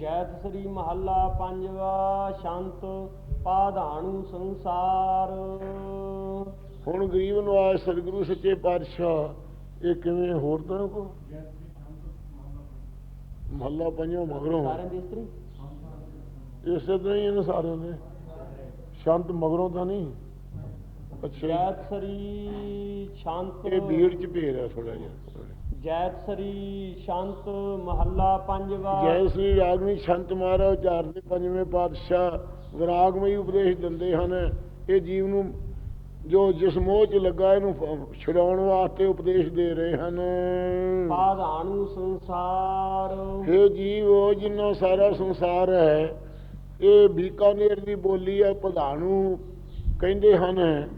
ਜੈਤ ਸ੍ਰੀ ਮਹੱਲਾ ਪੰਜਵਾ ਸ਼ੰਤ ਪਾਧਾਣੂ ਸੰਸਾਰ। ਹੁਣ ਗਰੀਬ ਨਵਾਜ ਸਤਿਗੁਰੂ ਸੱਚੇ ਪਾਤਸ਼ਾਹ ਇਹ ਕਿਵੇਂ ਹੋਰ ਤਰ੍ਹਾਂ ਕੋ? ਮਹੱਲਾ ਪੰਜਾਂ ਮਗਰੋਂ। ਸਾਰਿਆਂ ਦੀ ਇਸਤਰੀ ਇਸੇ ਤਰ੍ਹਾਂ ਹੀ ਇਹਨਾਂ ਸਾਰਿਆਂ ਦੇ। ਸ਼ਾਂਤ ਮਗਰੋਂ ਤਾਂ ਨਹੀਂ। ਅੱਛਾ। ਜੈਤ ਸ੍ਰੀ ਸ਼ੰਤ ਇਹ ਬੀੜ ਚ ਭੇਰ ਹੈ ਥੋੜਾ ਜਿਹਾ। ਜੈਤ ਸ੍ਰੀ ਸ਼ੰਤ ਮਹੱਲਾ ਪੰਜਵਾ ਜੈ ਸ੍ਰੀ ਰਾਗਨੀ ਸੰਤ ਮਹਾਰਾਜ ਉਚਾਰਦੇ ਪੰਜਵੇਂ ਪਾਤਸ਼ਾਹ ਵਿਰਾਗਮਈ ਉਪਦੇਸ਼ ਦਿੰਦੇ ਹਨ। ਇਹ ਜੀਵ ਨੂੰ ਜੋ ਜਿਸ ਮੋਹ ਚ ਲੱਗਾ ਇਹਨੂੰ ਛੁਡਾਉਣ ਵਾਸਤੇ ਉਪਦੇਸ਼ ਦੇ ਰਹੇ ਹਨ। ਪਾਧਾਣੂ ਸੰਸਾਰ। हे ਜੀਵ ਉਹ ਜਿੰਨਾ ਸਾਰਾ ਸੰਸਾਰ ਹੈ ਇਹ ਬੀਕਾਨੇਰ ਦੀ ਬੋਲੀ ਹੈ ਪ੍ਰਧਾਨੂ ਕਹਿੰਦੇ ਹਨ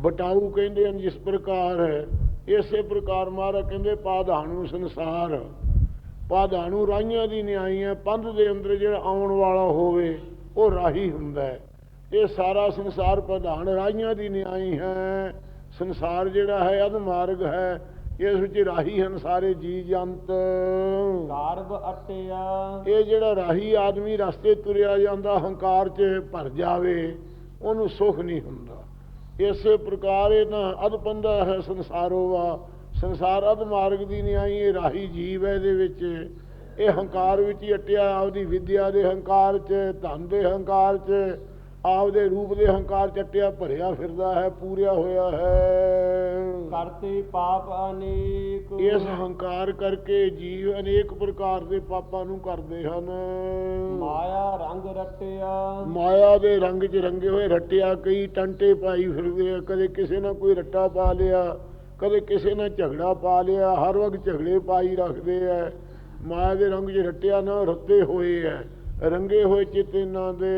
ਬਟਾਊ ਕਹਿੰਦੇ ਹਨ ਜਿਸ ਪ੍ਰਕਾਰ ਹੈ। ਇਸੇ ਪ੍ਰਕਾਰ ਮਹਾਰਾਜ ਕਹਿੰਦੇ ਪਾਧਾਨੂ ਸੰਸਾਰ। ਪਾਧਾਨੂ ਰਾਹੀਆਂ ਦੀ ਨਿਆਈ ਹੈ ਪੰਧ ਦੇ ਅੰਦਰ ਜਿਹੜਾ ਆਉਣ ਵਾਲਾ ਹੋਵੇ ਉਹ ਰਾਹੀ ਹੁੰਦਾ ਹੈ। ਇਹ ਸਾਰਾ ਸੰਸਾਰ ਪ੍ਰਧਾਨ ਰਾਹੀਆਂ ਦੀ ਨਿਆਈ ਹੈ। ਸੰਸਾਰ ਜਿਹੜਾ ਹੈ ਅਧ ਮਾਰਗ ਹੈ। ਇਸ ਵਿੱਚ ਰਾਹੀ ਹਨ ਸਾਰੇ ਜੀ ਜੰਤ ਗਰਭ ਅਟਿਆ। ਇਹ ਜਿਹੜਾ ਰਾਹੀ ਆਦਮੀ ਰਸਤੇ ਤੁਰਿਆ ਜਾਂਦਾ ਹੰਕਾਰ 'ਚ ਭਰ ਜਾਵੇ ਉਹਨੂੰ ਸੁੱਖ ਨਹੀਂ ਹੁੰਦਾ। ਇਸੇ ਪ੍ਰਕਾਰ ਇਹ ਨਾ ਅਧਪੰਦਾ ਹੈ ਸੰਸਾਰੋ ਵਾ। ਸੰਸਾਰ ਅਧ ਮਾਰਗ ਦੀ ਨਹੀਂ ਆਈ ਇਹ ਰਾਹੀ ਜੀਵ ਹੈ ਇਹਦੇ ਵਿੱਚ। ਇਹ ਹੰਕਾਰ ਵਿੱਚ ਹੀ ਅਟਿਆ, ਆਪਦੀ ਵਿਦਿਆ ਦੇ ਹੰਕਾਰ 'ਚ, ਧਨ ਦੇ ਹੰਕਾਰ 'ਚ। ਆਪਦੇ ਰੂਪ ਦੇ ਹੰਕਾਰ 'ਚ ਅਟਿਆ ਭਰਿਆ ਫਿਰਦਾ ਹੈ ਪੂਰਿਆ ਹੋਇਆ ਹੈ। ਕਰਤੇ ਪਾਪ ਅਨੇਕ। ਇਸ ਹੰਕਾਰ ਕਰਕੇ ਜੀਵ ਅਨੇਕ ਪ੍ਰਕਾਰ ਦੇ ਪਾਪਾਂ ਨੂੰ ਕਰਦੇ ਹਨ। ਮਾਇਆ ਰੰਗ ਰਟਿਆ। ਮਾਇਆ ਦੇ ਰੰਗ 'ਚ ਰੰਗੇ ਹੋਏ ਰੱਟਿਆ ਕਈ ਟੰਟੇ ਪਾਈ ਫਿਰਦੇ ਆ ਕਦੇ ਕਿਸੇ ਨਾਲ ਕੋਈ ਰੱਟਾ ਪਾ ਲਿਆ ਕਦੇ ਕਿਸੇ ਨਾਲ ਝਗੜਾ ਪਾ ਲਿਆ ਹਰ ਵਕਤ ਝਗੜੇ ਪਾਈ ਰੱਖਦੇ ਆ। ਮਾਇਆ ਦੇ ਰੰਗ 'ਚ ਰੱਟਿਆ ਨਾ ਰੱਤੇ ਹੋਏ ਆ। ਰੰਗੇ ਹੋਏ ਚਿੱਤ ਇਹਨਾਂ ਦੇ।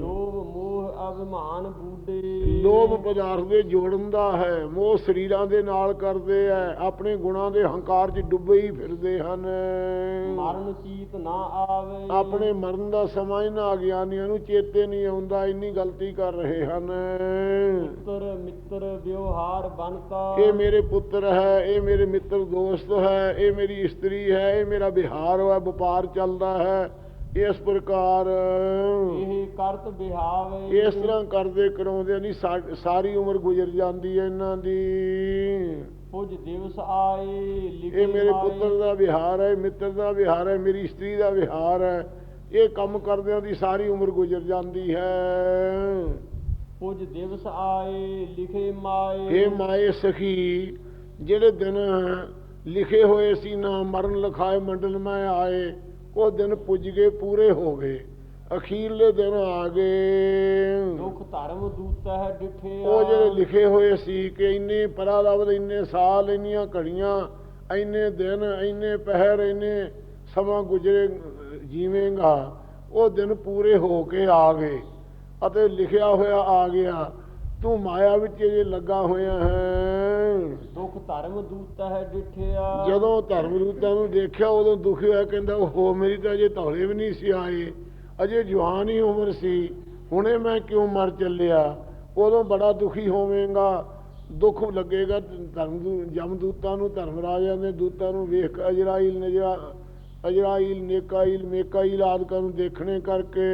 ਲੋਭ ਮੋਹ ਅਭਿਮਾਨ ਬੂਡੇ ਲੋਭ ਪਦਾਰਥ ਦੇ ਜੋੜਨ ਦਾ ਹੈ ਮੋਹ ਸਰੀਰਾਂ ਦੇ ਨਾਲ ਕਰਦੇ ਆ ਆਪਣੇ ਗੁਣਾਂ ਦੇ ਹੰਕਾਰ 'ਚ ਡੁੱਬੇ ਹੀ ਫਿਰਦੇ ਹਨ। ਮਰਨ ਚੀਤ ਨਾ ਆਵੇ। ਆਪਣੇ ਮਰਨ ਦਾ ਸਮਾਂ ਇਹਨਾਂ ਅਗਿਆਨੀਆਂ ਨੂੰ ਚੇਤੇ ਨਹੀਂ ਆਉਂਦਾ ਇੰਨੀ ਗਲਤੀ ਕਰ ਰਹੇ ਹਨ। ਪੁੱਤਰ ਮਿੱਤਰ ਵਿਵਹਾਰ ਬਨਤਾ ਇਹ ਮੇਰੇ ਪੁੱਤਰ ਹੈ ਇਹ ਮੇਰੇ ਮਿੱਤਰ ਦੋਸਤ ਹੈ ਇਹ ਮੇਰੀ ਇਸਤਰੀ ਹੈ ਇਹ ਮੇਰਾ ਵਿਹਾਰ ਹੈ ਵਪਾਰ ਚੱਲਦਾ ਹੈ। ਇਸ ਪ੍ਰਕਾਰ ਇਹ ਕਰਤ ਬਿਹਾਵੇ। ਇਸ ਤਰ੍ਹਾਂ ਕਰਦੇ ਕਰਾਉਂਦੇ ਨਹੀਂ ਸਾਰੀ ਉਮਰ ਗੁਜ਼ਰ ਜਾਂਦੀ ਹੈ ਇਹਨਾਂ ਦੀ। ਕੁਝ ਦਿਵਸ ਆਏ ਲਿਖੇ ਇਹ ਮੇਰੇ। ਪੁੱਤਰ ਦਾ ਵਿਹਾਰ ਹੈ ਮਿੱਤਰ ਦਾ ਵਿਹਾਰ ਹੈ ਮੇਰੀ ਇਸਤਰੀ ਦਾ ਵਿਹਾਰ ਹੈ। ਇਹ ਕੰਮ ਕਰਦਿਆਂ ਦੀ ਸਾਰੀ ਉਮਰ ਗੁਜ਼ਰ ਜਾਂਦੀ ਹੈ। ਕੁਝ ਦਿਵਸ ਆਏ ਲਿਖੇ ਮਾਏ। ਇਹ ਮਾਏ ਸਖੀ ਜਿਹੜੇ ਦਿਨ ਲਿਖੇ ਹੋਏ ਸੀ ਨਾ ਮਰਨ ਲਖਾਏ ਮੰਡਲ ਮੈਂ ਆਏ। ਉਹ ਦਿਨ ਪੁੱਜ ਗਏ ਪੂਰੇ ਹੋ ਗਏ। ਅਖੀਰਲੇ ਦਿਨ ਆ ਗਏ। ਦੁਖ ਧਰਮ ਦੂਤ ਹੈ ਡਿਠਿਆ ਉਹ ਜਿਹੜੇ ਲਿਖੇ ਹੋਏ ਸੀ ਕਿ ਇੰਨੇ ਪਰਾ ਲਬਦ ਇੰਨੇ ਸਾਲ ਇੰਨੀਆਂ ਘੜੀਆਂ ਇੰਨੇ ਦਿਨ ਇੰਨੇ ਪਹਿਰ ਇੰਨੇ ਸਮਾਂ ਗੁਜ਼ਰੇ ਜੀਵੇਂਗਾ ਉਹ ਦਿਨ ਪੂਰੇ ਹੋ ਕੇ ਆ ਗਏ। ਅਤੇ ਲਿਖਿਆ ਹੋਇਆ ਆ ਗਿਆ ਤੂੰ ਮਾਇਆ ਵਿੱਚ ਜੇ ਲੱਗਾ ਹੋਇਆ ਹੈ। ਦੁਖ ਧਰਮ ਦੂਤ ਹੈ ਡਿਠਿਆ। ਜਦੋਂ ਧਰਮ ਰੂਤਾਂ ਨੂੰ ਦੇਖਿਆ ਉਦੋਂ ਦੁਖੀ ਹੋਇਆ ਕਹਿੰਦਾ ਉਹ ਮੇਰੀ ਤਾਂ ਅਜੇ ਧੌਲੇ ਵੀ ਨਹੀਂ ਸੀ ਆਏ। ਅਜੇ ਜਵਾਨ ਹੀ ਉਮਰ ਸੀ। ਹੁਣੇ ਮੈਂ ਕਿਉਂ ਮਰ ਚੱਲਿਆ? ਉਦੋਂ ਬੜਾ ਦੁਖੀ ਹੋਵੇਂਗਾ। ਦੁੱਖ ਲੱਗੇਗਾ ਧਰਮ ਦੂ ਜਮ ਦੂਤਾਂ ਨੂੰ ਧਰਮ ਰਾਜਿਆਂ ਦੇ ਦੂਤਾਂ ਨੂੰ ਵੇਖ ਅਜਰਾਈਲ ਨਜਰਾ ਅਜਰਾਈਲ ਨੇਕਾਈਲ ਮੇਕਾਈਲ ਆਦਿਕਾਂ ਨੂੰ ਦੇਖਣੇ ਕਰਕੇ।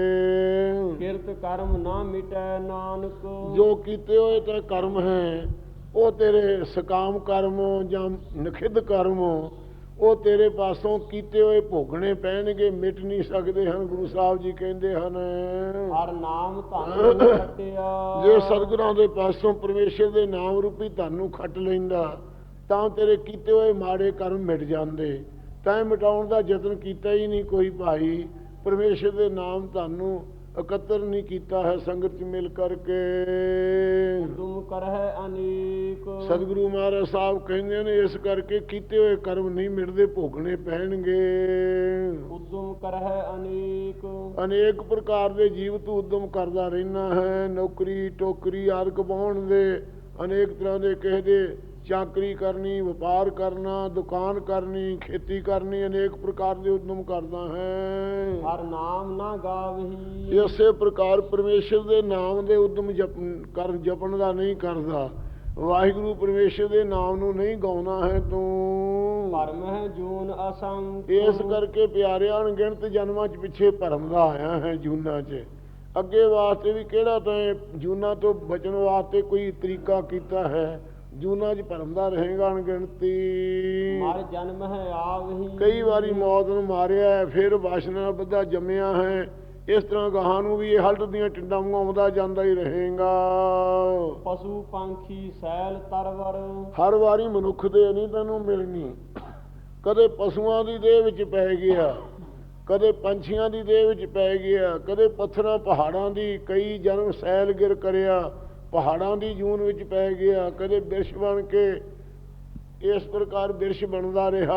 ਕਿਰਤ ਕਰਮ ਨਾ ਮਿਟੈ ਨਾਨਕ। ਜੋ ਕੀਤੇ ਹੋਏ ਤਾਂ ਕਰਮ ਹੈ ਉਹ ਤੇਰੇ ਸਕਾਮ ਕਰਮ ਜਾਂ ਨਖਿੱਧ ਕਰਮ ਉਹ ਤੇਰੇ ਪਾਸੋਂ ਕੀਤੇ ਹੋਏ ਭੋਗਣੇ ਪੈਣਗੇ ਮਿਟ ਨਹੀਂ ਸਕਦੇ ਹਨ ਗੁਰੂ ਸਾਹਿਬ ਜੀ ਕਹਿੰਦੇ ਹਨ। ਹਰ ਨਾਮ ਧਨ ਕਟਿਆ ਜੇ ਸਤਿਗੁਰਾਂ ਦੇ ਪਾਸੋਂ ਪਰਮੇਸ਼ਰ ਦੇ ਨਾਮ ਰੂਪੀ ਧਨ ਨੂੰ ਖੱਟ ਲੈਂਦਾ ਤਾਂ ਤੇਰੇ ਕੀਤੇ ਹੋਏ ਮਾੜੇ ਕਰਮ ਮਿਟ ਜਾਂਦੇ। ਤਾਂ ਮਿਟਾਉਣ ਦਾ ਯਤਨ ਕੀਤਾ ਹੀ ਨਹੀਂ ਕੋਈ ਭਾਈ। ਪਰਮੇਸ਼ਰ ਦੇ ਨਾਮ ਧਨ ਨੂੰ ਇਕੱਤਰ ਨਹੀਂ ਕੀਤਾ ਹੈ ਸੰਗਤ ਚ ਮਿਲ ਕਰਕੇ। ਤੁਮ ਕਰਹਿ ਅਨੇਕ। ਸਤਿਗੁਰੂ ਮਹਾਰਾਜ ਸਾਹਿਬ ਕਹਿੰਦੇ ਨੇ ਇਸ ਕਰਕੇ ਕੀਤੇ ਹੋਏ ਕਰਮ ਨਹੀਂ ਮਿਟਦੇ ਭੋਗਣੇ ਪੈਣਗੇ। ਉਦਮ ਕਰਹਿ ਅਨੇਕ। ਅਨੇਕ ਪ੍ਰਕਾਰ ਦੇ ਜੀਵ ਤੂੰ ਉਦਮ ਕਰਦਾ ਰਹਿਣਾ ਹੈ। ਨੌਕਰੀ ਟੋਕਰੀ ਆਦਿਕ ਪਾਉਣ ਦੇ ਅਨੇਕ ਤਰ੍ਹਾਂ ਦੇ ਕਿਸੇ ਦੇ ਚਾਕਰੀ ਕਰਨੀ ਵਪਾਰ ਕਰਨਾ ਦੁਕਾਨ ਕਰਨੀ ਖੇਤੀ ਕਰਨੀ ਅਨੇਕ ਪ੍ਰਕਾਰ ਦੇ ਉਦਮ ਕਰਦਾ ਹੈ। ਹਰ ਨਾਮ ਨਾ ਗਾਵਹੀ ਇਸੇ ਪ੍ਰਕਾਰ ਪਰਮੇਸ਼ਰ ਦੇ ਨਾਮ ਦੇ ਉਦਮ ਜਪਨ ਕਰ ਜਪਣ ਦਾ ਨਹੀਂ ਕਰਦਾ। ਵਾਹਿਗੁਰੂ ਪਰਮੇਸ਼ਰ ਦੇ ਨਾਮ ਨੂੰ ਨਹੀਂ ਗਾਉਣਾ ਹੈ ਤੂੰ। ਭਰਮ ਹੈ ਜੂਨ ਅਸੰਖ ਇਸ ਕਰਕੇ ਪਿਆਰਿਆਂ ਅਣਗਿਣਤ ਜਨਮਾਂ 'ਚ ਪਿੱਛੇ ਭਰਮ ਦਾ ਆਇਆ ਹੈ ਜੂਨਾਂ 'ਚ। ਅੱਗੇ ਵਾਸਤੇ ਵੀ ਕਿਹੜਾ ਤੈਂ ਜੂਨਾਂ ਤੋਂ ਬਚਣ ਵਾਸਤੇ ਕੋਈ ਤਰੀਕਾ ਕੀਤਾ ਹੈ? ਜੂਨਾਂ 'ਚ ਭਰਮ ਦਾ ਰਹੇਗਾ ਅਣਗਿਣਤੀ। ਮਰ ਜਨਮ ਹੈ ਆਵਹੀ ਕਈ ਵਾਰੀ ਮੌਤ ਨੂੰ ਮਾਰਿਆ ਫਿਰ ਵਾਸ਼ਨਾ ਬੱਧਾ ਜੰਮਿਆ ਹੈ। ਇਸ ਤਰ੍ਹਾਂ ਗਾਹਾਂ ਨੂੰ ਵੀ ਇਹ ਹਲਟ ਦੀਆਂ ਟਿੰਡਾਂ ਵਾਂਗੂ ਆਉਂਦਾ ਜਾਂਦਾ ਹੀ ਰਹੇਗਾ। ਪਸ਼ੂ ਪੰਖੀ ਸੈਲ ਤਰਵਰ। ਹਰ ਵਾਰੀ ਮਨੁੱਖ ਦੇ ਨਹੀਂ ਤੈਨੂੰ ਮਿਲਣੀ। ਕਦੇ ਪਸ਼ੂਆਂ ਦੀ ਦੇਹ ਵਿੱਚ ਪੈ ਗਿਆ ਕਦੇ ਪੰਛੀਆਂ ਦੀ ਦੇਹ ਵਿੱਚ ਪੈ ਗਿਆ ਕਦੇ ਪੱਥਰਾਂ ਪਹਾੜਾਂ ਦੀ ਕਈ ਜਨਮ ਸੈਲ ਗਿਰ ਕਰਿਆ। ਪਹਾੜਾਂ ਦੀ ਜੂਨ ਵਿੱਚ ਪੈ ਗਿਆ ਕਦੇ ਬਿਰਸ਼ ਬਣ ਕੇ ਇਸ ਪ੍ਰਕਾਰ ਬਿਰਸ਼ ਬਣਦਾ ਰਿਹਾ।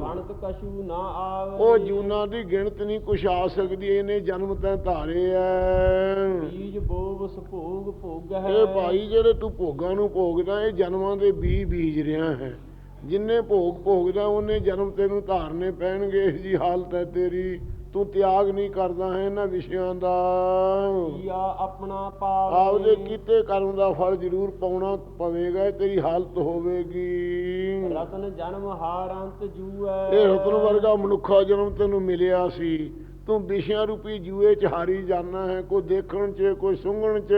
ਗਣਤ ਕਛੂ ਨਾ ਆਵੇ। ਉਹ ਜੂਨਾਂ ਦੀ ਗਿਣਤ ਨਹੀਂ ਕੁਛ ਆ ਸਕਦੀ ਇਹਨੇ ਜਨਮ ਤੈਂ ਧਾਰੇ ਐ। ਬੀਜ ਬੋਵ ਸੁਭੋਗ ਭੋਗ ਹੈ। ਇਹ ਭਾਈ ਜਿਹੜੇ ਤੂੰ ਭੋਗਾਂ ਨੂੰ ਭੋਗਦਾ ਇਹ ਜਨਮਾਂ ਦੇ ਬੀ ਬੀਜ ਰਿਹਾ ਹੈ। ਜਿੰਨੇ ਭੋਗ ਭੋਗਦਾ ਉਹਨੇ ਜਨਮ ਤੈਨੂੰ ਧਾਰਨੇ ਪੈਣਗੇ ਇਹ ਜੀ ਹਾਲਤ ਹੈ ਤੇਰੀ। ਤੂੰ ਤਿਆਗ ਨਹੀਂ ਕਰਦਾ ਹੈ ਇਹਨਾਂ ਵਿਸ਼ਿਆਂ ਦਾ। ਕੀਆ ਆਪਣਾ ਪਾਵੇ ਆਪਦੇ ਕੀਤੇ ਕਰਮ ਦਾ ਫਲ ਜ਼ਰੂਰ ਪਾਉਣਾ ਪਵੇਗਾ ਤੇਰੀ ਹਾਲਤ ਹੋਵੇਗੀ। ਰਤਨ ਜਨਮ ਹਾਰ ਅੰਤ ਜੂਐ। ਇਹ ਰਤਨ ਵਰਗਾ ਮਨੁੱਖਾ ਜਨਮ ਤੈਨੂੰ ਮਿਲਿਆ ਸੀ। ਤੂੰ ਵਿਸ਼ਿਆਂ ਰੂਪੀ ਜੂਏ ਚ ਹਾਰੀ ਜਾਣਾ ਹੈ ਕੋਈ ਦੇਖਣ ਚ ਕੋਈ ਸੁੰਘਣ ਚ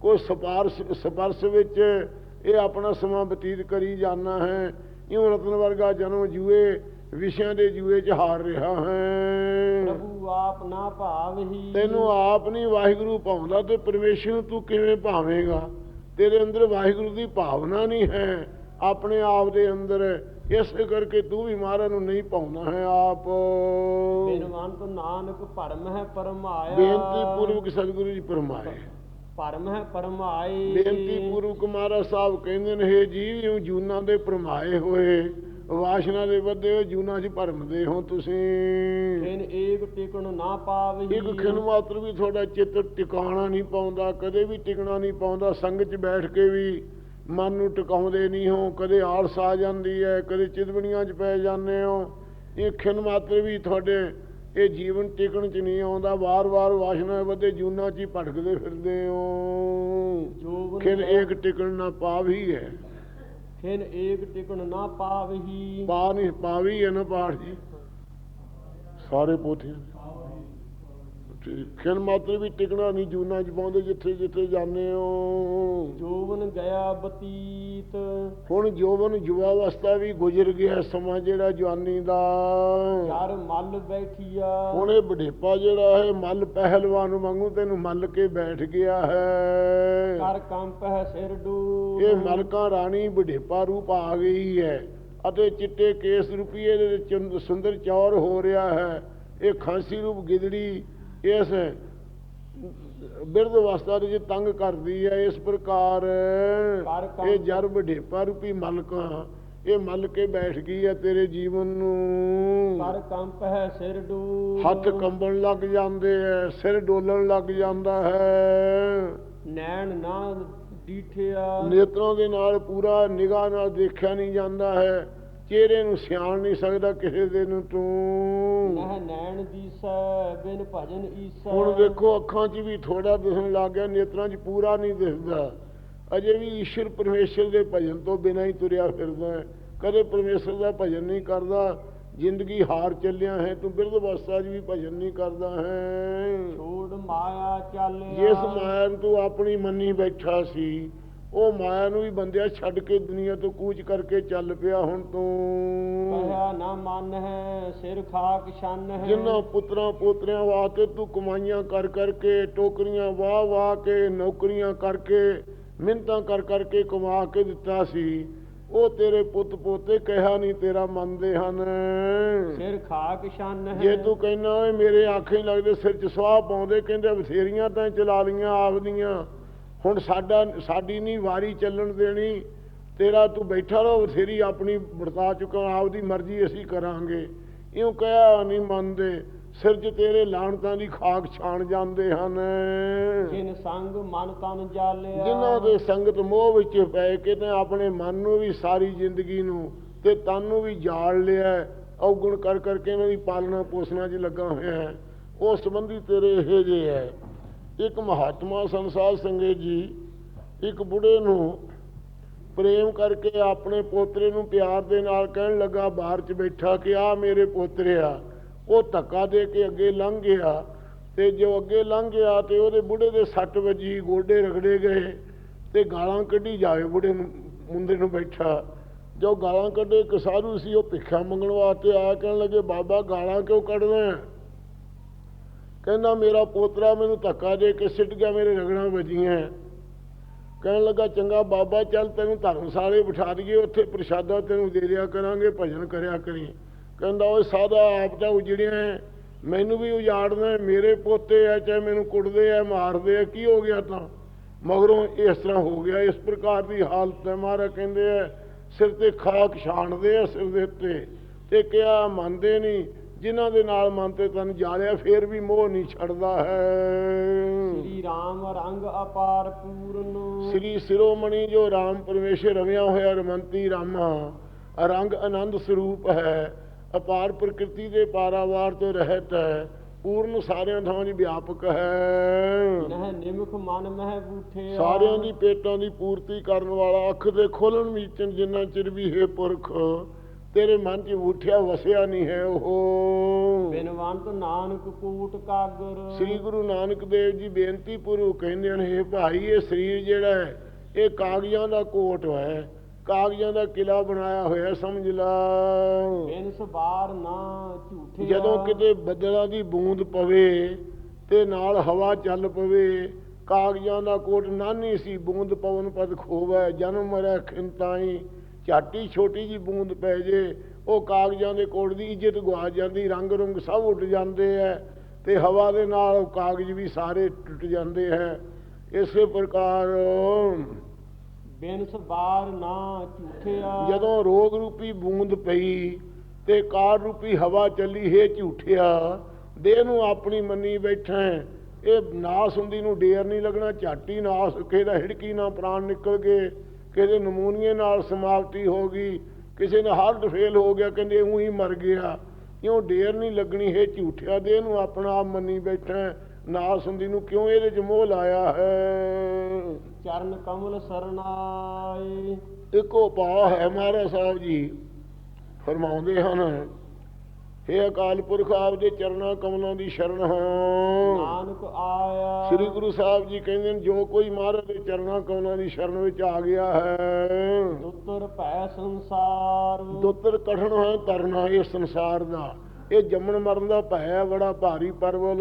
ਕੋਈ ਸਪਾਰਸ ਸਪਰਸ ਵਿੱਚ ਇਹ ਆਪਣਾ ਸਮਾਂ ਬਤੀਤ ਕਰੀ ਜਾਣਾ ਹੈ। ਇਉਂ ਰਤਨ ਵਰਗਾ ਜਨਮ ਜੂਏ ਵਿਸ਼ਿਆਂ ਦੇ ਜੂਏ ਚ ਹਾਰ ਰਿਹਾ ਹੈ। ਪ੍ਰਭੂ ਆਪ ਨਾ ਭਾਵਹੀ। ਤੈਨੂੰ ਆਪ ਨਹੀਂ ਵਾਹਿਗੁਰੂ ਭਾਉਂਦਾ ਤੇ ਪਰਮੇਸ਼ਰ ਨੂੰ ਤੂੰ ਕਿਵੇਂ ਭਾਵੇਂਗਾ? ਤੇਰੇ ਅੰਦਰ ਵਾਹਿਗੁਰੂ ਦੀ ਭਾਵਨਾ ਨਹੀਂ ਹੈ। ਆਪਣੇ ਆਪ ਦੇ ਅੰਦਰ ਇਸੇ ਕਰਕੇ ਤੂੰ ਵੀ ਮਹਾਰਾਜ ਨੂੰ ਨਹੀਂ ਭਾਉਂਦਾ ਹੈ ਆਪ। ਬਿਨਵੰਤ ਨਾਨਕ ਭਰਮ ਹੈ ਪਰਮਾਇਆ ਬੇਨਤੀ ਪੂਰਵਕ ਸਤਿਗੁਰੂ ਜੀ ਪਰਮਾਏ ਭਰਮ ਹੈ ਪਰਮਾਏ ਬੇਨਤੀ ਪੂਰਵਕ ਮਹਾਰਾਜ ਸਾਹਿਬ ਕਹਿੰਦੇ ਨੇ ਹੇ ਜੀਵ ਇਉਂ ਜੂਨਾਂ ਦੇ ਪਰਮਾਏ ਹੋਏ। ਵਾਸ਼ਨਾ ਦੇ ਵੱਧੇ ਜੂਨਾਂ 'ਚ ਭਰਮਦੇ ਹੋ ਤੁਸੀਂ। ਖਿਨ ਏਕ ਟਿਕਣ ਨਾ ਪਾਵਹੀ। ਇੱਕ ਖਿਨ ਮਾਤਰ ਵੀ ਤੁਹਾਡਾ ਚਿੱਤ ਟਿਕਾਣਾ ਨਹੀਂ ਪਾਉਂਦਾ ਕਦੇ ਵੀ ਟਿਕਣਾ ਨਹੀਂ ਪਾਉਂਦਾ ਸੰਗ 'ਚ ਬੈਠ ਕੇ ਵੀ ਮਨ ਨੂੰ ਟਿਕਾਉਂਦੇ ਨਹੀਂ ਹੋ ਕਦੇ ਆਲਸ ਆ ਜਾਂਦੀ ਹੈ ਕਦੇ ਚਿਦਵਣੀਆਂ 'ਚ ਪੈ ਜਾਂਦੇ ਹੋ। ਇਹ ਖਿਨ ਮਾਤਰ ਵੀ ਤੁਹਾਡੇ ਇਹ ਜੀਵਨ ਟਿਕਣ 'ਚ ਨਹੀਂ ਆਉਂਦਾ ਵਾਰ-ਵਾਰ ਵਾਸ਼ਨਾ ਵਧੇ ਜੂਨਾਂ 'ਚ ਹੀ ਭਟਕਦੇ ਫਿਰਦੇ ਹੋ। ਖਿਨ ਏਕ ਟਿਕਣ ਨਾ ਪਾਵੀ ਹੈ। ਖਿਨ ਏਕ ਟਿਕਣ ਨਾ ਪਾਵਹੀ। ਪਾ ਨਹੀਂ ਪਾਵੀ ਹੈ ਨਾ ਪਾਠ ਸਾਰੇ ਪੋਥੀਆਂ। ਖਿਨ ਮਾਤਰ ਵੀ ਟਿਕਣਾ ਨਹੀਂ ਜੂਨਾਂ 'ਚ ਪਾਉਂਦੇ ਜਿੱਥੇ ਜਿੱਥੇ ਜਾਂਦੇ ਹੋ। ਜੋਬਨ ਗਿਆ ਬਤੀਤ। ਹੁਣ ਜੋਬਨ ਯੁਵਾ ਅਵਸਥਾ ਵੀ ਗੁਜ਼ਰ ਗਿਆ ਸਮਾਂ ਜਿਹੜਾ ਜਵਾਨੀ ਦਾ। ਯਾਰ ਮੱਲ ਬੈਠੀਆ। ਹੁਣ ਇਹ ਬੁਢੇਪਾ ਜਿਹੜਾ ਹੈ ਮੱਲ ਪਹਿਲਵਾਨ ਵਾਂਗੂ ਤੈਨੂੰ ਮੱਲ ਕੇ ਬੈਠ ਗਿਆ ਹੈ। ਕਰ ਕੰਪ ਹੈ ਸਿਰ ਡੂ ਇਹ ਮਲਕਾ ਰਾਣੀ ਬੁਢੇਪਾ ਰੂਪ ਆ ਗਈ ਹੈ ਅਤੇ ਚਿੱਟੇ ਕੇਸ ਰੁਪਈਏ ਦੇ ਸੁੰਦਰ ਚੌਰ ਹੋ ਰਿਹਾ ਹੈ। ਇਹ ਖਾਂਸੀ ਰੂਪ ਗਿਦੜੀ ਇਸ ਬਿਰਧ ਅਵਸਥਾ ਦੇ ਤੰਗ ਕਰਦੀ ਹੈ ਇਸ ਪ੍ਰਕਾਰ ਇਹ ਜਰ ਬੁਢੇਪਾ ਰੂਪੀ ਮਲਕਾ ਇਹ ਮਲ ਕੇ ਬੈਠ ਗਈ ਹੈ ਤੇਰੇ ਜੀਵਨ ਨੂੰ। ਕਰ ਕੰਪ ਹੈ ਸਿਰ ਡੂ। ਹੱਥ ਕੰਬਣ ਲੱਗ ਜਾਂਦੇ ਐ ਸਿਰ ਡੋਲਣ ਲੱਗ ਜਾਂਦਾ ਹੈ। ਨੈਣ ਨਾ ਡੀਠਿਆ। ਨੇਤਰਾਂ ਦੇ ਨਾਲ ਪੂਰਾ ਨਿਗਾਹ ਨਾਲ ਦੇਖਿਆ ਨਹੀਂ ਜਾਂਦਾ ਹੈ। ਚਿਹਰੇ ਨੂੰ ਸਿਆਣ ਨਹੀਂ ਸਕਦਾ ਕਿਸੇ ਦੇ ਨੂੰ ਤੂੰ। ਨਹਿ ਨੈਣ ਦੀਸੈ ਬਿਨ ਭਜਨ ਈਸੈ। ਹੁਣ ਦੇਖੋ ਅੱਖਾਂ 'ਚ ਵੀ ਥੋੜਾ ਦਿਸਣ ਲੱਗ ਗਿਆ ਨੇਤਰਾਂ 'ਚ ਪੂਰਾ ਨਹੀਂ ਦਿਸਦਾ। ਅਜੇ ਵੀ ਈਸ਼ਵਰ ਪਰਮੇਸ਼ਰ ਦੇ ਭਜਨ ਤੋਂ ਬਿਨਾਂ ਹੀ ਤੁਰਿਆ ਫਿਰਦਾ ਹੈ। ਕਦੇ ਪਰਮੇਸ਼ਰ ਦਾ ਭਜਨ ਨਹੀਂ ਕਰਦਾ ਜ਼ਿੰਦਗੀ ਹਾਰ ਚੱਲਿਆ ਹੈ ਤੂੰ ਬਿਰਧ ਅਵਸਥਾ 'ਚ ਵੀ ਭਜਨ ਨਹੀਂ ਕਰਦਾ ਹੈ। ਛੋੜ ਮਾਇਆ ਚੱਲਿਆ ਜਿਸ ਮਾਇਆ ਨੂੰ ਤੂੰ ਆਪਣੀ ਮੰਨੀ ਬੈਠਾ ਸੀ ਉਹ ਮਾਇਆ ਨੂੰ ਵੀ ਬੰਦਿਆ ਛੱਡ ਕੇ ਦੁਨੀਆ ਤੋਂ ਕੂਚ ਕਰਕੇ ਚੱਲ ਪਿਆ ਹੁਣ ਤੂੰ। ਕਹਿਆ ਨਾ ਮਨ ਹੈ ਸਿਰ ਖਾਕ ਛੰਨ ਹੈ ਜਿਨ੍ਹਾਂ ਪੁੱਤਰਾਂ ਪੋਤਰਿਆਂ ਵਾਸਤੇ ਤੂੰ ਕਮਾਈਆਂ ਕਰ ਕਰਕੇ ਟੋਕਰੀਆਂ ਵਾਹ ਵਾਹ ਕੇ ਨੌਕਰੀਆਂ ਕਰਕੇ ਮਿਹਨਤਾਂ ਕਰ ਕਰਕੇ ਕਮਾ ਕੇ ਦਿੱਤਾ ਸੀ ਉਹ ਤੇਰੇ ਪੁੱਤ ਪੋਤੇ ਕਹਿਆ ਨਹੀਂ ਤੇਰਾ ਮੰਨਦੇ ਹਨ। ਸਿਰ ਖਾਕ ਛੰਨ ਹੈ ਜੇ ਤੂੰ ਕਹਿੰਦਾ ਓਏ ਮੇਰੇ ਆਖੇ ਲੱਗਦੇ ਸਿਰ 'ਚ ਸਵਾਹ ਪਾਉਂਦੇ ਕਹਿੰਦੇ ਬਥੇਰੀਆਂ ਤਾਂ ਚਲਾ ਲੀਆਂ ਆਪਦੀਆਂ। ਹੁਣ ਸਾਡਾ ਸਾਡੀ ਨਹੀਂ ਵਾਰੀ ਚੱਲਣ ਦੇਣੀ ਤੇਰਾ ਤੂੰ ਬੈਠਾ ਰਹੋ ਬਥੇਰੀ ਆਪਣੀ ਵਰਤਾ ਚੁੱਕਾ ਆਪਦੀ ਮਰਜ਼ੀ ਅਸੀਂ ਕਰਾਂਗੇ। ਇਉਂ ਕਹਿਆ ਨਹੀਂ ਮੰਨਦੇ ਸਿਰ 'ਚ ਤੇਰੇ ਲਾਣਤਾਂ ਦੀ ਖਾਕ ਛਾਣ ਜਾਂਦੇ ਹਨ। ਜਿਨ ਸੰਗ ਮਨ ਤਨ ਜਾਲਿਆ। ਜਿਨ੍ਹਾਂ ਦੇ ਸੰਗਤ ਮੋਹ ਵਿੱਚ ਪੈ ਕੇ ਤੇ ਆਪਣੇ ਮਨ ਨੂੰ ਵੀ ਸਾਰੀ ਜ਼ਿੰਦਗੀ ਨੂੰ ਤੇ ਤਨ ਨੂੰ ਵੀ ਜਾਲ ਲਿਆ ਔਗਣ ਕਰ ਕਰਕੇ ਇਹਨਾਂ ਦੀ ਪਾਲਣਾ ਪੋਸਣਾ 'ਚ ਲੱਗਾ ਹੋਇਆ ਹੈ। ਉਹ ਸੰਬੰਧੀ ਤੇਰੇ ਇਹ ਜੇ ਹੈ। ਇੱਕ ਮਹਾਤਮਾ ਸੰਸਾਰ ਸੰਗੇ ਜੀ, ਇੱਕ ਬੁੜੇ ਨੂੰ ਪ੍ਰੇਮ ਕਰਕੇ ਆਪਣੇ ਪੋਤਰੇ ਨੂੰ ਪਿਆਰ ਦੇ ਨਾਲ ਕਹਿਣ ਲੱਗਾ ਬਾਹਰ 'ਚ ਬੈਠਾ ਕਿ ਆ ਮੇਰੇ ਪੋਤਰੇ ਆ, ਉਹ ਧੱਕਾ ਦੇ ਕੇ ਅੱਗੇ ਲੰਘ ਗਿਆ ਤੇ ਜੋ ਅੱਗੇ ਲੰਘ ਗਿਆ ਤੇ ਉਹਦੇ ਬੁੜੇ ਦੇ ਸੱਟ ਵੱਜੀ, ਗੋਡੇ ਰਗੜੇ ਗਏ ਤੇ ਗਾਲਾਂ ਕੱਢੀ ਜਾਵੇ ਬੁੜੇ ਨੂੰ, ਮੁੰਡੇ ਨੂੰ ਬੈਠਾ ਜੋ ਗਾਲਾਂ ਕੱਢੇ ਕਸਾਰੂ ਸੀ, ਉਹ ਭਿੱਖਾ ਮੰਗਣ ਵਾਸਤੇ ਆ ਕਹਿਣ ਲੱਗੇ, ਬਾਬਾ, ਗਾਲਾਂ ਕਿਉਂ ਕੱਢਦਾ ਹੈ? ਕਹਿੰਦਾ ਮੇਰਾ ਪੋਤਰਾ ਮੈਨੂੰ ਧੱਕਾ ਦੇ ਕੇ ਸਿੱਟ ਗਿਆ ਮੇਰੇ ਰਗੜਾਂ ਵੱਜੀਆਂ ਕਹਿਣ ਲੱਗਾ ਚੰਗਾ ਬਾਬਾ ਚੱਲ ਤੈਨੂੰ ਧਰਮਸ਼ਾਲੇ ਬਿਠਾ ਦਈਏ ਉੱਥੇ ਪ੍ਰਸ਼ਾਦਾ ਤੈਨੂੰ ਦੇ ਦਿਆ ਕਰਾਂਗੇ ਭਜਨ ਕਰਿਆ ਕਰੀ। ਕਹਿੰਦਾ ਓਏ ਸਾਦਾ ਆਪ ਤਾਂ ਉਜੜਿਆ ਹੈ, ਮੈਨੂੰ ਵੀ ਉਜਾੜਨਾ ਮੇਰੇ ਪੋਤੇ ਆ ਚਾਹੇ ਮੈਨੂੰ ਕੁੱਟਦੇ ਆ ਮਾਰਦੇ ਆ ਕੀ ਹੋ ਗਿਆ ਤਾਂ? ਮਗਰੋਂ ਇਸ ਤਰ੍ਹਾਂ ਹੋ ਗਿਆ ਇਸ ਪ੍ਰਕਾਰ ਦੀ ਹਾਲਤ ਹੈ ਮਹਾਰਾਜ ਕਹਿੰਦੇ ਆ ਸਿਰ ਤੇ ਖਾਕ ਛਾਣਦੇ ਆ ਸਿਰ ਦੇ ਉੱਤੇ ਤੇ ਕਿਹਾ ਮੰਨਦੇ ਨਹੀਂ ਜਿਨ੍ਹਾਂ ਦੇ ਨਾਲ ਮਨ ਤੇ ਤਨ ਜਾਲਿਆ ਫੇਰ ਵੀ ਮੋਹ ਨਹੀਂ ਛੱਡਦਾ ਹੈ। ਸ੍ਰੀ ਰਾਮ ਰੰਗ ਅਪਾਰ ਪੂਰਨ। ਸ੍ਰੀ ਸਿਰੋਮਣੀ ਜੋ ਰਾਮ ਪਰਮੇਸ਼ਰ ਰਵਿਆ ਹੋਇਆ ਰਮੰਤੀ ਰਾਮਾ ਰੰਗ ਆਨੰਦ ਸਰੂਪ ਹੈ। ਅਪਾਰ ਪ੍ਰਕਿਰਤੀ ਦੇ ਪਾਰਾਵਾਰ ਤੋਂ ਰਹਿਤ ਹੈ। ਪੂਰਨ ਸਾਰਿਆਂ ਥਾਂ ਦੀ ਵਿਆਪਕ ਹੈ। ਨਹਿ ਨਿਮਖ ਮਨ ਮਹਿ ਬੂਠੇ ਸਾਰਿਆਂ ਦੀ ਪੇਟਾਂ ਦੀ ਪੂਰਤੀ ਕਰਨ ਵਾਲਾ ਅੱਖ ਦੇ ਖੋਲਣ ਮੀਚਣ ਜਿੰਨਾ ਚਿਰ ਵੀ ਹੈ ਪੁਰਖ ਤੇਰੇ ਮਨ 'ਚ ਉਠਿਆ ਵਸਿਆ ਨਹੀਂ ਹੈ ਉਹ। ਬਿਨਵੰਤ ਨਾਨਕ ਕੂਟ ਕਾਗਰ। ਸ੍ਰੀ ਗੁਰੂ ਨਾਨਕ ਦੇਵ ਜੀ ਬੇਨਤੀ ਪੂਰਵ ਕਹਿੰਦੇ ਇਹ ਭਾਈ ਇਹ ਸਰੀਰ ਜਿਹੜਾ ਹੈ ਇਹ ਕਾਗਜ਼ਾਂ ਦਾ ਕੋਟ ਹੈ। ਕਾਗਜ਼ਾਂ ਦਾ ਕਿਲਾ ਬਣਾਇਆ ਹੋਇਆ ਸਮਝ ਲਾ। ਬਿਨਸ ਬਾਰ ਨਾ ਝੂਠੇ ਜਦੋਂ ਕਿਤੇ ਬੱਦਲਾਂ ਦੀ ਬੂੰਦ ਪਵੇ ਤੇ ਨਾਲ ਹਵਾ ਚੱਲ ਪਵੇ ਕਾਗਜ਼ਾਂ ਦਾ ਕੋਟ ਨਾਨੀ ਸੀ ਬੂੰਦ ਪਵਨ ਪਦ ਖੋਵੈ ਜਨਮ ਮਰੈ ਖਿੰਤਾਈ। ਝਾਟੀ ਛੋਟੀ ਜੀ ਬੂੰਦ ਪੈ ਜੇ ਉਹ ਕਾਗਜ਼ਾਂ ਦੇ ਕੋਟ ਦੀ ਇੱਜ਼ਤ ਗਵਾ ਜਾਂਦੀ ਰੰਗ ਰੰਗ ਸਭ ਉੱਡ ਜਾਂਦੇ ਐ ਤੇ ਹਵਾ ਦੇ ਨਾਲ ਉਹ ਕਾਗਜ਼ ਵੀ ਸਾਰੇ ਟੁੱਟ ਜਾਂਦੇ ਹੈ ਇਸੇ ਪ੍ਰਕਾਰ ਬਿਨਸ ਬਾਰ ਨਾ ਝੂਠਿਆ। ਜਦੋਂ ਰੋਗ ਰੂਪੀ ਬੂੰਦ ਪਈ ਤੇ ਕਾਰ ਰੂਪੀ ਹਵਾ ਚੱਲੀ ਹੈ ਝੂਠਿਆ ਦੇਹ ਨੂੰ ਆਪਣੀ ਮੰਨੀ ਬੈਠਾ। ਇਹ ਨਾਸ ਹੁੰਦੀ ਨੂੰ ਡੇਰ ਨਹੀਂ ਲੱਗਣਾ ਝਾਟੀ ਨਾਸ ਕਿਸੇ ਦਾ ਹਿੜਕੀ ਨਾ ਪ੍ਰਾਣ ਨਿਕਲ ਗਏ। ਕਿਸੇ ਨਮੂਨੀਏ ਨਾਲ ਸਮਾਪਤੀ ਹੋ ਗਈ ਕਿਸੇ ਦਾ ਹਾਰਟ ਫੇਲ ਹੋ ਗਿਆ ਕਹਿੰਦੇ ਉਹ ਹੀ ਮਰ ਗਿਆ। ਕਿਉਂ ਡੇਰ ਨਹੀਂ ਲੱਗਣੀ ਹੈ ਝੂਠਿਆ ਦੇਹ ਨੂੰ ਆਪਣਾ ਆਪ ਮੰਨੀ ਬੈਠਾ ਹੈ। ਨਾਸ ਹੁੰਦੀ ਨੂੰ ਕਿਉਂ ਇਹਦੇ ਚ ਮੋਹ ਲਾਇਆ ਹੈ? ਚਰਨ ਕਮਲ ਸਰਨਾਏ ਇੱਕੋ ਭਾਅ ਹੈ ਮਹਾਰਾਜ ਸਾਹਿਬ ਜੀ ਫਰਮਾਉਂਦੇ ਹਨ हे ਅਕਾਲ ਪੁਰਖ ਆਪ ਦੇ ਚਰਨਾਂ ਕਮਲਾਂ ਦੀ ਸ਼ਰਨ ਹਾਂ। ਨਾਨਕ ਆਇਆ ਸ੍ਰੀ ਗੁਰੂ ਸਾਹਿਬ ਜੀ ਕਹਿੰਦੇ ਨੇ ਜੋ ਕੋਈ ਮਹਾਰਾਜ ਦੇ ਚਰਨਾਂ ਕਮਲਾਂ ਦੀ ਸ਼ਰਨ ਵਿੱਚ ਆ ਗਿਆ ਹੈ। ਦੁੱਤਰ ਭੈ ਸੰਸਾਰ। ਦੁੱਤਰ ਕਠਣ ਹੈ ਤਰਨਾ ਇਹ ਸੰਸਾਰ ਦਾ। ਇਹ ਜੰਮਣ ਮਰਨ ਦਾ ਭੈ ਹੈ ਬੜਾ ਭਾਰੀ ਪਰਵਲ।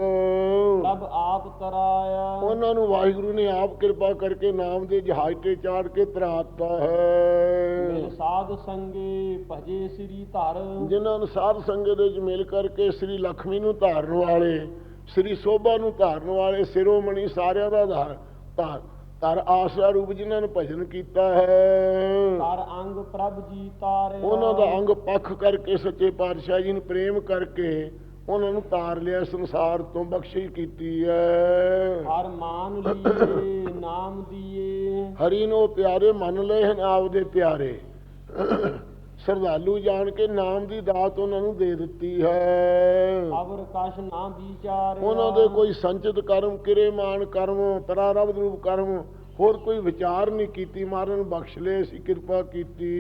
ਸਭ ਆਪ ਤਰਾਇਆ। ਉਹਨਾਂ ਨੂੰ ਵਾਹਿਗੁਰੂ ਨੇ ਆਪ ਕਿਰਪਾ ਕਰਕੇ ਨਾਮ ਦੇ ਜਹਾਜ਼ ਤੇ ਚਾੜ ਕੇ ਤਰਾਤਾ ਹੈ। ਮਿਲ ਸਾਧ ਸੰਗੇ ਭਜੇ ਸ੍ਰੀ ਧਰ। ਜਿਨ੍ਹਾਂ ਨੂੰ ਸਾਧ ਸੰਗਤ ਦੇ ਵਿੱਚ ਮਿਲ ਕਰਕੇ ਸ੍ਰੀ ਲక్ష్ਮੀ ਨੂੰ ਧਾਰਨ ਵਾਲੇ ਸ੍ਰੀ ਸੋਭਾ ਨੂੰ ਧਾਰਨ ਵਾਲੇ ਸਿਰੋਮਣੀ ਸਾਰਿਆਂ ਦਾ ਧਾਰ ਧਾਰ। ਧਰ ਆਸਰਾ ਰੂਪ ਜਿਨ੍ਹਾਂ ਨੇ ਭਜਨ ਕੀਤਾ ਹੈ। ਕਰ ਅੰਗ ਪ੍ਰਭ ਜੀ ਤਾਰੇ ਉਹਨਾਂ ਦਾ ਅੰਗ ਪੱਖ ਕਰਕੇ ਸੱਚੇ ਪਾਤਸ਼ਾਹ ਜੀ ਨੂੰ ਪ੍ਰੇਮ ਕਰਕੇ ਉਹਨਾਂ ਨੂੰ ਤਾਰ ਲਿਆ ਸੰਸਾਰ ਤੋਂ ਬਖਸ਼ਿਸ਼ ਕੀਤੀ ਹੈ। ਹਰ ਮਾਨ ਲੀਏ ਨਾਮ ਦੀਏ। ਹਰੀ ਨੂੰ ਪਿਆਰੇ ਮੰਨ ਲਏ ਹਨ ਆਪਦੇ ਪਿਆਰੇ। ਸ਼ਰਧਾਲੂ ਜਾਣ ਕੇ ਨਾਮ ਦੀ ਦਾਤ ਉਹਨਾਂ ਨੂੰ ਦੇ ਦਿੱਤੀ ਹੈ। ਅਵਰ ਕਸ਼ ਨਾ ਵਿਚਾਰ ਉਹਨਾਂ ਦੇ ਕੋਈ ਸੰਚਿਤ ਕਰਮ ਕਿਰੇ ਮਾਨ ਕਰਮ ਪ੍ਰਾਰਬਧ ਰੂਪ ਕਰਮ ਹੋਰ ਕੋਈ ਵਿਚਾਰ ਨਹੀਂ ਕੀਤੀ। ਮਾਰਨ ਬਖਸ਼ ਲਏ ਸੀ ਕਿਰਪਾ ਕੀਤੀ।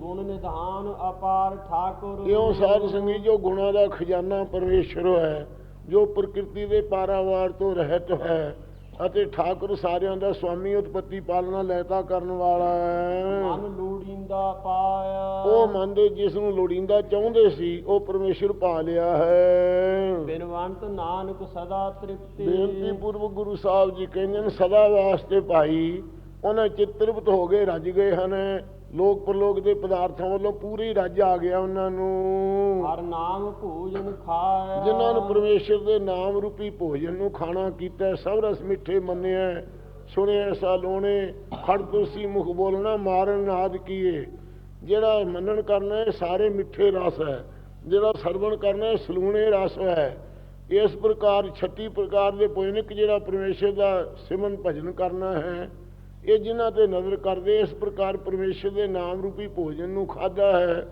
ਗੁਣ ਨਿਧਾਨ ਅਪਾਰ ਠਾਕੁਰ ਇਉਂ ਸਾਧ ਸੰਗੀ ਜੋ ਗੁਣਾ ਦਾ ਖਜ਼ਾਨਾ ਪਰਮੇਸ਼ਰ ਹੈ ਜੋ ਪ੍ਰਕਿਰਤੀ ਦੇ ਪਾਰਾਵਾਰ ਤੋਂ ਰਹਿਤ ਹੈ। ਅਤੇ ਠਾਕੁਰ ਸਾਰਿਆਂ ਦਾ ਸਵਾਮੀ ਉਤਪਤੀ ਪਾਲਣਾ ਲੈਤਾ ਕਰਨ ਵਾਲਾ ਹੈ। ਮਨ ਲੋੜੀਂਦਾ ਪਾਇਆ। ਉਹ ਮਨ ਦੇ ਜਿਸ ਨੂੰ ਲੋੜੀਂਦਾ ਚਾਹੁੰਦੇ ਸੀ ਉਹ ਪਰਮੇਸ਼ਰ ਪਾ ਲਿਆ ਹੈ। ਬਿਨਵੰਤ ਨਾਨਕ ਸਦਾ ਤ੍ਰਿਪਤੀ। ਬੇਨਤੀ ਪੂਰਵਕ ਗੁਰੂ ਸਾਹਿਬ ਜੀ ਕਹਿੰਦੇ ਨੇ ਸਦਾ ਵਾਸਤੇ ਭਾਈ ਉਹਨਾਂ ਚਿਤ੍ਰਿਪਤ ਹੋ ਗਏ ਰੱਜ ਗਏ ਹਨ। ਲੋਕ ਪਰਲੋਕ ਦੇ ਪਦਾਰਥਾਂ ਵੱਲੋਂ ਪੂਰੀ ਰੱਜ ਆ ਗਿਆ ਉਹਨਾਂ ਨੂੰ। ਹਰ ਨਾਮ ਭੋਜਨ ਖਾਇਆ। ਜਿਨ੍ਹਾਂ ਨੂੰ ਪਰਮੇਸ਼ਰ ਦੇ ਨਾਮ ਰੂਪੀ ਭੋਜਨ ਨੂੰ ਖਾਣਾ ਕੀਤਾ ਸਭ ਰਸ ਮਿੱਠੇ ਮੰਨਿਆ ਸੁਣਿਆ ਸਾਲੋਣੇ ਖੜ ਤੁਲਸੀ ਮੁਖ ਬੋਲਣਾ ਮਾਰਨ ਨਾਦ ਕੀਏ। ਜਿਹੜਾ ਮੰਨਣ ਕਰਨਾ ਹੈ ਸਾਰੇ ਮਿੱਠੇ ਰਸ ਹੈ। ਜਿਹੜਾ ਸਰਵਣ ਕਰਨਾ ਸਲੂਣੇ ਰਸ ਹੈ। ਇਸ ਪ੍ਰਕਾਰ 36 ਪ੍ਰਕਾਰ ਦੇ ਭੋਜਨਿਕ ਜਿਹੜਾ ਪਰਮੇਸ਼ਰ ਦਾ ਸਿਮਨ ਭਜਨ ਕਰਨਾ ਹੈ ਇਹ ਜਿਨ੍ਹਾਂ ਤੇ ਨਜ਼ਰ ਕਰਦੇ ਇਸ ਪ੍ਰਕਾਰ ਪਰਮੇਸ਼ਰ ਦੇ ਨਾਮ ਰੂਪੀ ਭੋਜਨ ਨੂੰ ਖਾਦਾ ਹੈ।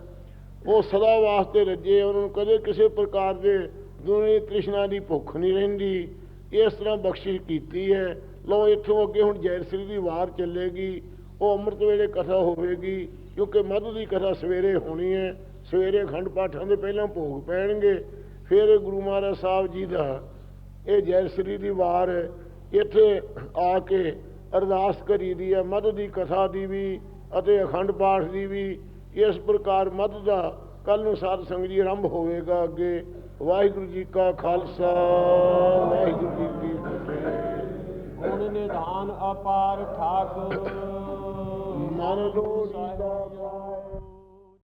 ਉਹ ਸਦਾ ਵਾਸਤੇ ਰੱਜੇ ਉਹਨਾਂ ਨੂੰ ਕਦੇ ਕਿਸੇ ਪ੍ਰਕਾਰ ਦੇ ਦੁਨੀਆ ਤ੍ਰਿਸ਼ਨਾ ਦੀ ਭੁੱਖ ਨਹੀਂ ਰਹਿੰਦੀ। ਇਸ ਤਰ੍ਹਾਂ ਬਖਸ਼ਿਸ਼ ਕੀਤੀ ਹੈ। ਲਓ, ਇੱਥੋਂ ਅੱਗੇ ਹੁਣ ਜੈਰਸਰੀ ਦੀ ਵਾਰ ਚੱਲੇਗੀ। ਉਹ ਅੰਮ੍ਰਿਤ ਵੇਲੇ ਕਥਾ ਹੋਵੇਗੀ, ਕਿਉਂਕਿ ਮਧੂ ਦੀ ਕਥਾ ਸਵੇਰੇ ਹੋਣੀ ਹੈ। ਸਵੇਰੇ ਅਖੰਡ ਪਾਠਾਂ ਦੇ ਪਹਿਲਾਂ ਭੋਗ ਪੈਣਗੇ। ਫਿਰ ਇਹ ਗੁਰੂ ਮਹਾਰਾਜ ਸਾਹਿਬ ਜੀ ਦਾ ਇਹ ਜੈ ਸ੍ਰੀ ਦੀ ਵਾਰ ਇੱਥੇ ਆ ਕੇ ਅਰਦਾਸ ਕਰੀਦੀ ਹੈ ਮਧ ਦੀ ਕਥਾ ਦੀ ਵੀ ਅਤੇ ਅਖੰਡ ਪਾਠ ਦੀ ਵੀ। ਇਸ ਪ੍ਰਕਾਰ ਮਧ ਦਾ ਕੱਲ ਨੂੰ ਸਾਧ ਸੰਗਤ ਜੀ ਆਰੰਭ ਹੋਵੇਗਾ ਅੱਗੇ। ਵਾਹਿਗੁਰੂ ਜੀ ਕਾ ਖਾਲਸਾ ਵਾਹਿਗੁਰੂ ਜੀ ਕੀ ਫਤਿਹ। ਗੁਣ ਨਿਧਾਨ ਅਪਾਰ ਠਾਕੁਰ। ਮਨ ਲੋ ਜੀ ਦਾ